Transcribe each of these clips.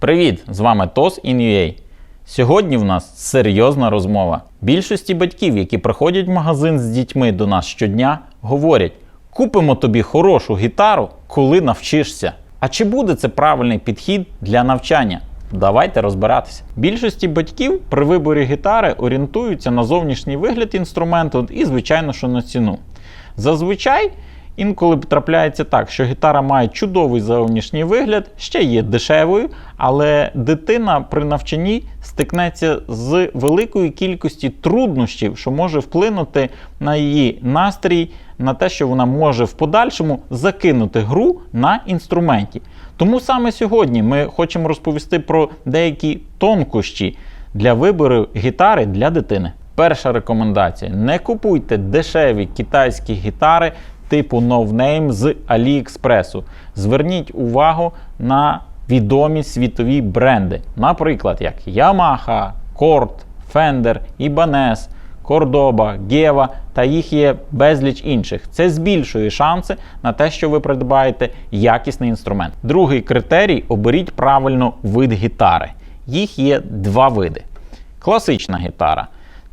Привіт! З вами TOS in.ua. Сьогодні в нас серйозна розмова. Більшості батьків, які приходять в магазин з дітьми до нас щодня, говорять: купимо тобі хорошу гітару, коли навчишся. А чи буде це правильний підхід для навчання? Давайте розбиратися. Більшості батьків при виборі гітари орієнтуються на зовнішній вигляд інструменту і, звичайно, що на ціну. Зазвичай інколи трапляється так, що гітара має чудовий зовнішній вигляд, ще є дешевою, але дитина при навчанні стикнеться з великою кількістю труднощів, що може вплинути на її настрій, на те, що вона може в подальшому закинути гру на інструменті. Тому саме сьогодні ми хочемо розповісти про деякі тонкощі для вибору гітари для дитини. Перша рекомендація: не купуйте дешеві китайські гітари типу Name з AliExpress. Зверніть увагу на відомі світові бренди, наприклад, як Yamaha, Kord, Fender, Ibanez, Cordoba, Geva та їх є безліч інших. Це збільшує шанси на те, що ви придбаєте якісний інструмент. Другий критерій оберіть правильно вид гітари. Їх є два види. Класична гітара.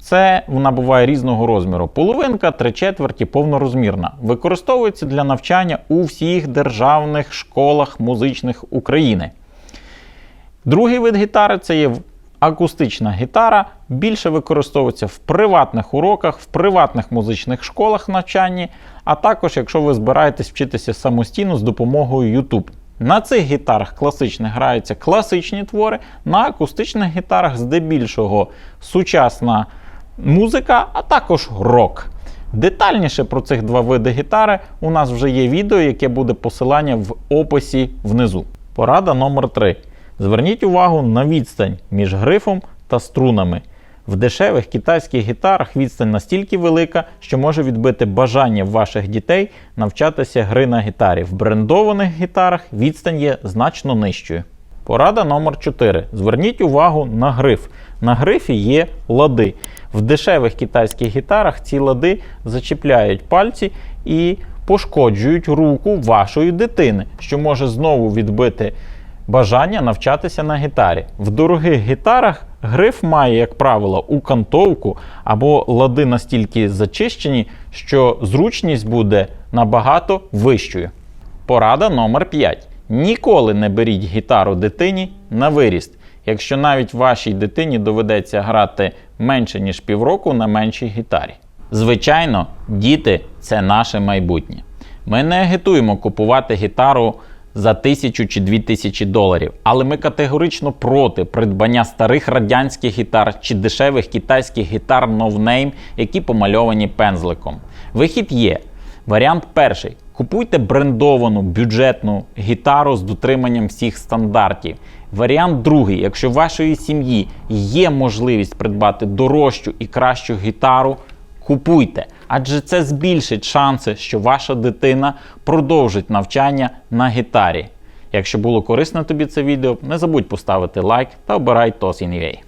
Це вона буває різного розміру. Половинка, три четверті, повнорозмірна. Використовується для навчання у всіх державних школах музичних України. Другий вид гітари це є акустична гітара. Більше використовується в приватних уроках, в приватних музичних школах навчанні, а також, якщо ви збираєтесь вчитися самостійно з допомогою YouTube. На цих гітарах класичних граються класичні твори, на акустичних гітарах здебільшого сучасна музика, а також рок. Детальніше про цих два види гітари у нас вже є відео, яке буде посилання в описі внизу. Порада номер 3. Зверніть увагу на відстань між грифом та струнами. В дешевих китайських гітарах відстань настільки велика, що може відбити бажання ваших дітей навчатися гри на гітарі. В брендованих гітарах відстань є значно нижчою. Порада номер 4. Зверніть увагу на гриф. На грифі є лади. В дешевих китайських гітарах ці лади зачіпляють пальці і пошкоджують руку вашої дитини, що може знову відбити бажання навчатися на гітарі. В дорогих гітарах гриф має, як правило, укантовку або лади настільки зачищені, що зручність буде набагато вищою. Порада номер 5. Ніколи не беріть гітару дитині на виріст. Якщо навіть вашій дитині доведеться грати менше ніж півроку на меншій гітарі. Звичайно, діти це наше майбутнє. Ми не агітуємо купувати гітару за тисячу чи дві тисячі доларів, але ми категорично проти придбання старих радянських гітар чи дешевих китайських гітар Name, які помальовані пензликом. Вихід є. Варіант перший. Купуйте брендовану бюджетну гітару з дотриманням всіх стандартів. Варіант другий, якщо в вашої сім'ї є можливість придбати дорожчу і кращу гітару, купуйте, адже це збільшить шанси, що ваша дитина продовжить навчання на гітарі. Якщо було корисно тобі це відео, не забудь поставити лайк та обирай TOS in UA.